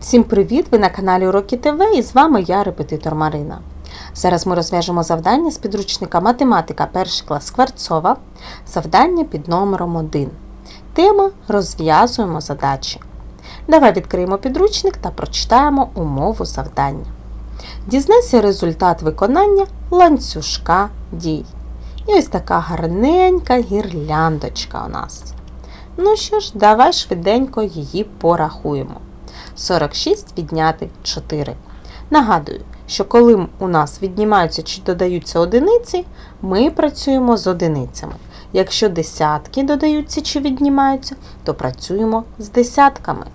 Всім привіт! Ви на каналі Уроки ТВ і з вами я, репетитор Марина. Зараз ми розв'яжемо завдання з підручника Математика 1 клас Скворцова. Завдання під номером 1. Тема Розв'язуємо задачі. Давай відкриємо підручник та прочитаємо умову завдання. Дізнайся результат виконання ланцюжка дій. І ось така гарненька гірляндочка у нас. Ну що ж, давай швиденько її порахуємо. 46 відняти 4. Нагадую, що коли у нас віднімаються чи додаються одиниці, ми працюємо з одиницями. Якщо десятки додаються чи віднімаються, то працюємо з десятками.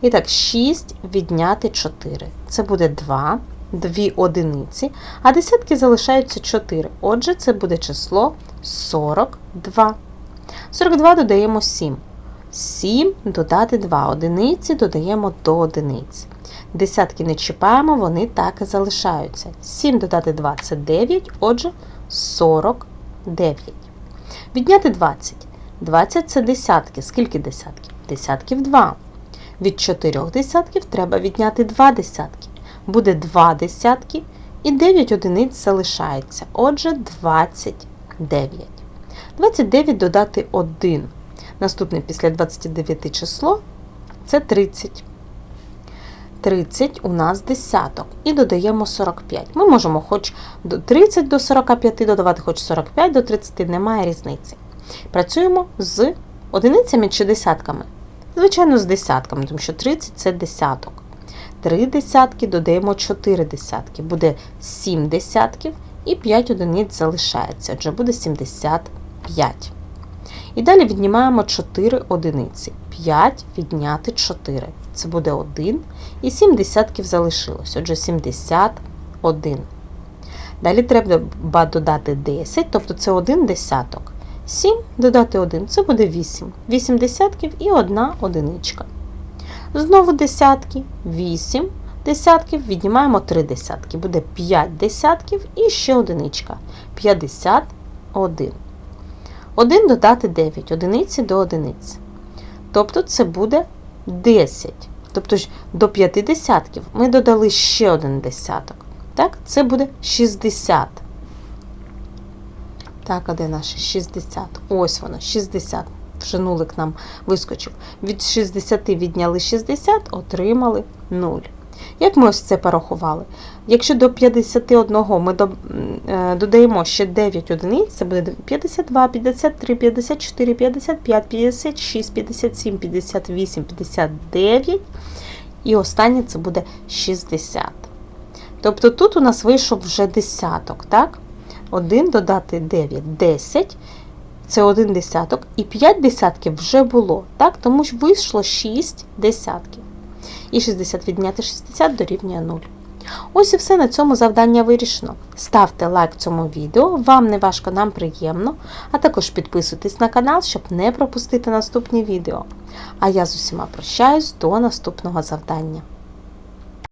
І так, 6 відняти 4. Це буде 2, 2 одиниці, а десятки залишаються 4. Отже, це буде число 42. 42 додаємо 7. 7 додати 2 одиниці додаємо до одиниць. Десятки не чіпаємо, вони так і залишаються. 7 додати 2 це 9, отже 49. Відняти 20. 20 це десятки. Скільки десятків? Десятків 2. Від 4 десятків треба відняти 2 десятки. Буде 2 десятки і 9 одиниць залишається. Отже, 29. 29 додати 1. Наступне після 29 число це 30. 30 у нас десяток. І додаємо 45. Ми можемо хоч до 30 до 45 додавати, хоч 45 до 30, немає різниці. Працюємо з одиницями чи десятками. Звичайно, з десятками, тому що 30 це десяток. 3 десятки додаємо 4 десятки. Буде 7 десятків і 5 одиниць залишається. Отже, буде 75. І далі віднімаємо 4 одиниці. 5 відняти 4. Це буде 1. І 7 десятків залишилось. Отже, 71. Далі треба додати 10, тобто це 1 десяток. 7 додати 1 це буде 8. 8 десятків і 1 одиничка. Знову десятки. 8 десятків, віднімаємо 3 десятки. Буде 5 десятків і ще одиничка. 51. 1 додати 9, одиниці до одиниць. Тобто це буде 10. Тобто ж до 5 десятків ми додали ще один десяток. Так, це буде 60. Так, а де наше 60? Ось воно, 60. Вже нулик нам вискочив. Від 60 відняли 60, отримали 0. Як ми ось це порахували? Якщо до 51 ми додаємо ще 9 одиниць, це буде 52, 53, 54, 55, 56, 57, 58, 59. І останнє це буде 60. Тобто тут у нас вийшов вже десяток, так? 1 додати 9 10. Це один десяток, і 5 десятків вже було, так? тому що вийшло 6 десятків. І 60 відняти 60 дорівнює 0. Ось і все на цьому завдання вирішено. Ставте лайк цьому відео, вам не важко, нам приємно, а також підписуйтесь на канал, щоб не пропустити наступні відео. А я з усіма прощаюсь до наступного завдання.